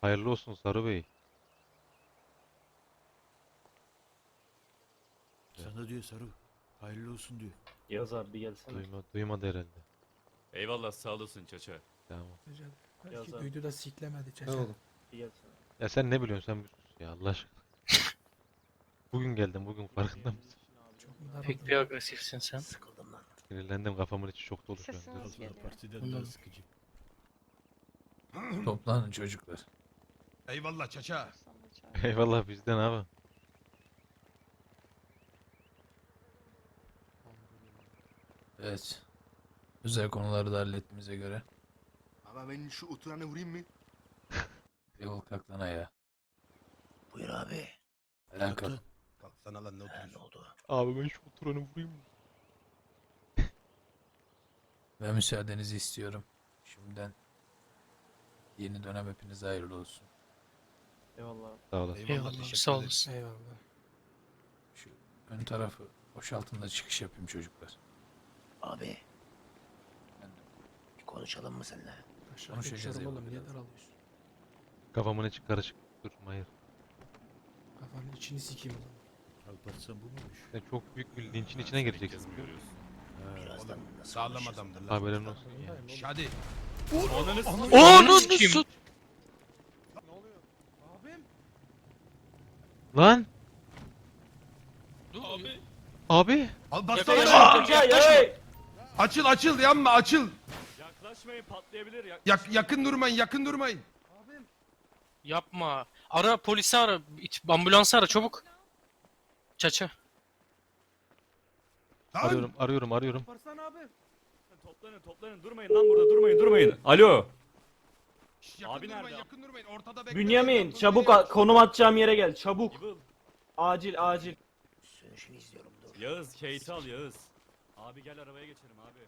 Hayırlı olsun Sarı Bey. Sana diyor Saru. Hayırlı olsun diyor. Yaz abi bir gelsene. Duyma, duymadı herhalde. Eyvallah sağ olasın Çaça. Tamam. Güzel. Belki Yazar. duydu da siklemedi. Ne Çeşe. oldu? Bir gelsene. Ya sen ne biliyorsun sen bir sus ya Allah aşkına. Bugün geldim bugün farkında mısın? Çok mu? Pek bir agresifsin sen. Sıkıldım lan. Sinirlendim kafamın içi çok dolu şu an. Sesiniz partiden Anladım. daha sıkıcı. Toplanın çocuklar. Eyvallah çaça. Eyvallah bizden abi. Evet. Özel konuları da hallettiğimize göre Ama ben şu oturanı vurayım mı? yol kalk lan ayağa. Buyur abi. Ayağa kalk. Kalksana lan ne oturuyorsun? ne oldu? Abi ben şu oturanı vurayım mı? Ve müsaadenizi istiyorum. Şimdiden yeni dönem hepinize hayırlı olsun. Eyvallah. Sağ olasın. Eyvallah teşekkür sağ ederim. olasın. Eyvallah. Şu ön tarafı boşaltın da çıkış yapayım çocuklar. Abi bir konuşalım mı seninle? Konuşacağız geçiyorum eyvallah. oğlum. Niye daralıyorsun? Kafamın içi karışık. Dur hayır. Kafanın içini sikeyim oğlum. Alparslan bu muymuş? Sen çok büyük bir linçin içine gireceksin. Birazdan Sağlam konuşacağız? adamdır lan. Haberin olsun oğlum. Şş, Hadi. Onu sikeyim. Lan! Abi. Abi! Al bas Yaklaşma, sana. Ya hey! Açıl açıl yanma açıl. Yaklaşmayın patlayabilir. Yak, yakın durmayın yakın durmayın. Yapma. Ara polisi ara. it- Ambulansı ara çabuk. Çaça. Lan. Arıyorum, arıyorum, arıyorum. Toplanın toplanın durmayın lan burada durmayın durmayın. Alo. Şş, yakın Abi durmayın nerede? yakın durmayın. Ortada bekleyin. Bünyamin Yakın çabuk durmayın. a- konum atacağım yere gel çabuk. Acil acil. Sönüşünü izliyorum dur. Yağız Kate al Yağız. Abi gel arabaya geçelim abi.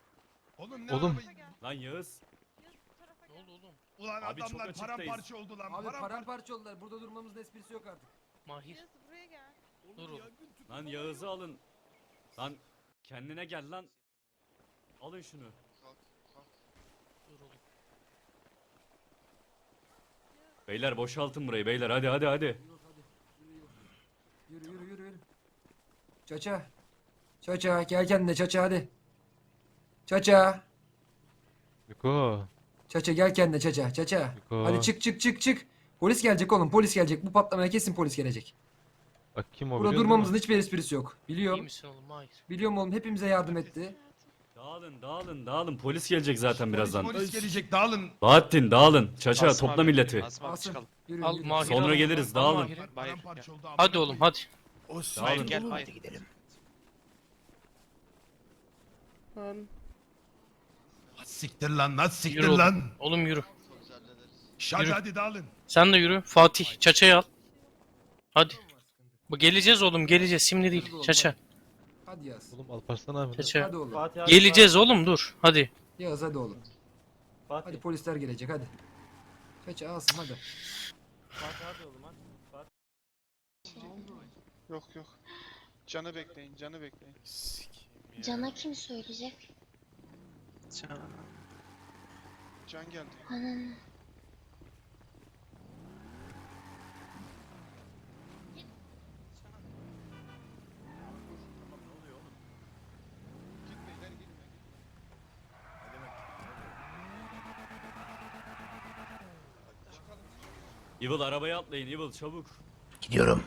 Oğlum ne Oğlum. arabayı- Lan Yağız. Ne oldu oğlum? Ulan Abi çok adamlar açıktayız. paramparça oldu lan. Abi paramparça. paramparça oldular. Burada durmamızın esprisi yok artık. Mahir. buraya gel. Dur oğlum. Lan Yağız'ı alın. Lan kendine gel lan. Alın şunu. Dur oğlum. Beyler boşaltın burayı beyler hadi hadi hadi. Yürü yürü yürü yürü. Çaça. Çaça gel kendine çaça hadi. Çaça. Miko. Çaça gel kendine çaça çaça. Miko. Hadi çık çık çık çık. Polis gelecek oğlum polis gelecek. Bu patlamaya kesin polis gelecek. Bak kim o Burada biliyor musun? durmamızın hiçbir esprisi yok. İyi Biliyorum. misin oğlum Mahir? Biliyorum oğlum hepimize yardım etti. Dağılın dağılın dağılın polis gelecek zaten birazdan. Polis gelecek dağılın. Bahattin dağılın. Çaça topla milleti. Asım. Yürü, Al yürü. Mahir. Sonra al. geliriz, Al dağılın. Mahir'i. Paramparça oldu. amına Hadi oğlum hadi. O Dağılın. gel. Hadi gidelim. Nasıl Siktir lan nasıl siktir Yürü oğlum. lan. Oğlum yürü. Şş, hadi Yürü. hadi dağılın. Sen de yürü. Fatih Çaça'yı al. Hadi. Bu geleceğiz oğlum geleceğiz şimdi değil. Çaça. Hadi Yaz. Oğlum Alparslan abi. Çaça. Hadi oğlum. Fatih abi, Geleceğiz oğlum dur. Hadi. Yaz hadi oğlum. Fatih. Hadi polisler gelecek hadi. Çaça Asım hadi. Fatih hadi oğlum hadi. Fatih. Yok yok. Canı bekleyin, canı bekleyin. Cana kim söyleyecek? Can geldi. Ananı. Evil arabaya atlayın Evil çabuk. Gidiyorum.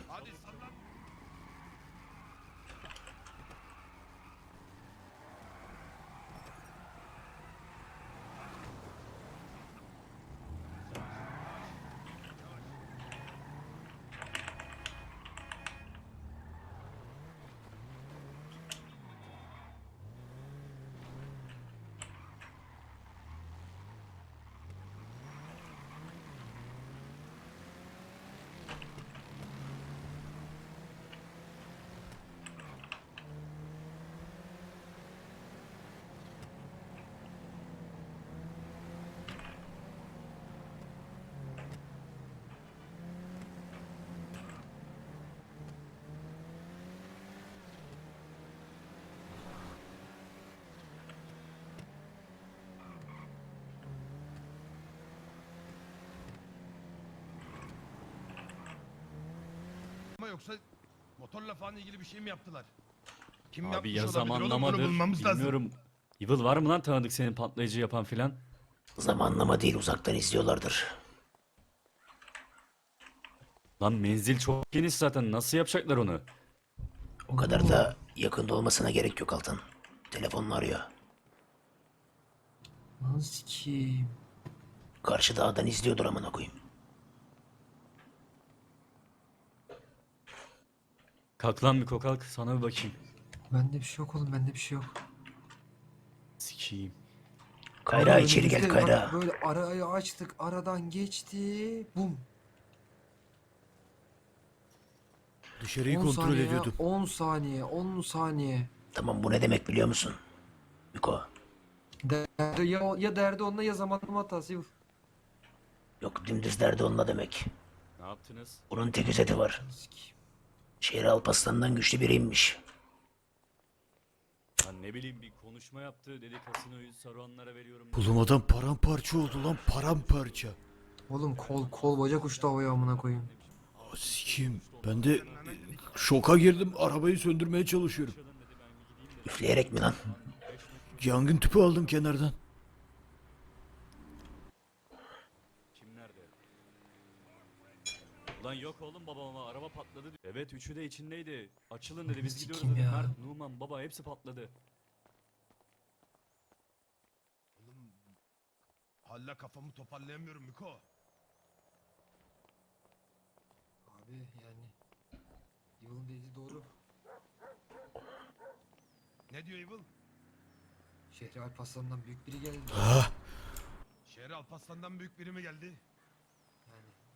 Yoksa motorla falan ilgili bir şey mi yaptılar? Kim Abi yapmış ya olabilir oğlum bunu zamanlamadır. bulmamız lazım. Bilmiyorum. Evil var mı lan tanıdık senin patlayıcı yapan filan? Zamanlama değil uzaktan izliyorlardır. Lan menzil çok geniş zaten nasıl yapacaklar onu? O kadar da yakında olmasına gerek yok Altan. Telefonla arıyor. Lan sikeyim. Karşı dağdan izliyordur amına koyayım. Kalk lan bir kalk sana bir bakayım. Bende bir şey yok oğlum bende bir şey yok. Sikiyim. Kayra içeri gel önümüzde bak Kayra. Böyle arayı açtık aradan geçti. Bum. Dışarıyı 10 kontrol saniye, ediyordum. 10 saniye 10 saniye. Tamam bu ne demek biliyor musun? Miko. Derdi, ya, ya derdi onunla ya zamanlama hatası. Yuh. Yok dümdüz derdi onunla demek. Ne yaptınız? Bunun tek özeti var. Sikeyim. Şehri Alparslan'dan güçlü biriymiş. Lan ne bileyim bir konuşma yaptı dedi kasinoyu Saruhanlara veriyorum. Oğlum adam paramparça oldu lan paramparça. Oğlum kol kol bacak uçtu havaya amına koyayım. Aa, Sikeyim. Ben de e, şoka girdim. Arabayı söndürmeye çalışıyorum. Üfleyerek mi lan? Yangın tüpü aldım kenardan. Kim nerede? Lan yok oğlum babama araba patladı. diyor. Evet üçü de içindeydi. Açılın dedi biz gidiyoruz dedi. ya. Mert, Numan baba hepsi patladı. Oğlum hala kafamı toparlayamıyorum Miko. Abi yani yılın dediği doğru. Ne diyor Evil? Şehri Alparslan'dan büyük biri geldi. Ah, Şehre Alparslan'dan büyük biri mi geldi?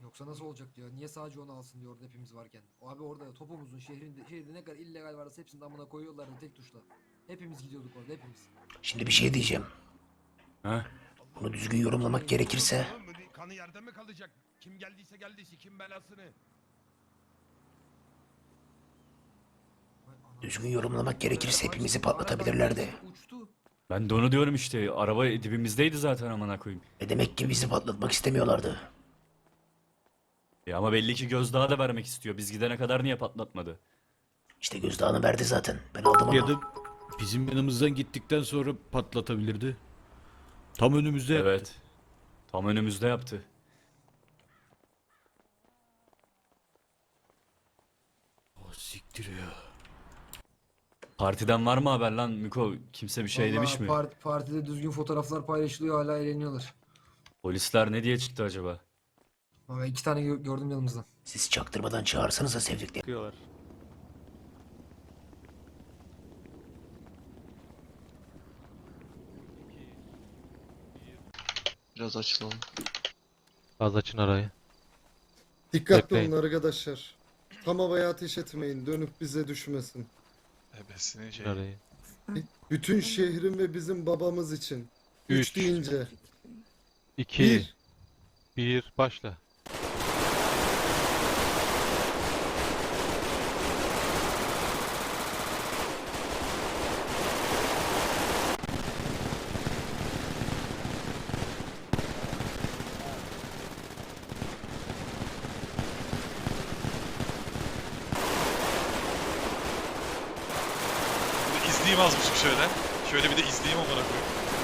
Yoksa nasıl olacak diyor. Niye sadece onu alsın diyor orada hepimiz varken. O abi orada topumuzun şehrinde şehirde ne kadar illegal varsa hepsini amına koyuyorlardı tek tuşla. Hepimiz gidiyorduk orada hepimiz. Şimdi bir şey diyeceğim. Ha? Bunu düzgün yorumlamak gerekirse Kanı yerde mi kalacak? Kim geldiyse geldiyse kim belasını? Düzgün yorumlamak gerekirse hepimizi patlatabilirlerdi. Uçtu. Ben de onu diyorum işte. Araba dibimizdeydi zaten amına koyayım. Ve demek ki bizi patlatmak istemiyorlardı. E ama belli ki gözdağı da vermek istiyor. Biz gidene kadar niye patlatmadı? İşte gözdağını verdi zaten. Ben aldım ya onu. da bizim yanımızdan gittikten sonra patlatabilirdi. Tam önümüzde. Evet. Tam önümüzde yaptı. Ah, siktir ya. Partiden var mı haber lan Miko? Kimse bir şey demiş Vallahi mi? part- partide düzgün fotoğraflar paylaşılıyor hala eğleniyorlar. Polisler ne diye çıktı acaba? Ama iki tane gö- gördüm yanımızdan. Siz çaktırmadan çağırsanıza sevdikleri. Çıkıyorlar. Biraz açılalım. Az açın arayı. Dikkatli Bekleyin. olun arkadaşlar. Tam havaya ateş etmeyin. Dönüp bize düşmesin. Ebesini şey. Arayı. Bütün şehrin ve bizim babamız için. Üç Üç. deyince. 2 Bir. 1 başla. İzleyeyim azmışım şöyle. Şöyle bir de izleyeyim amına koyayım.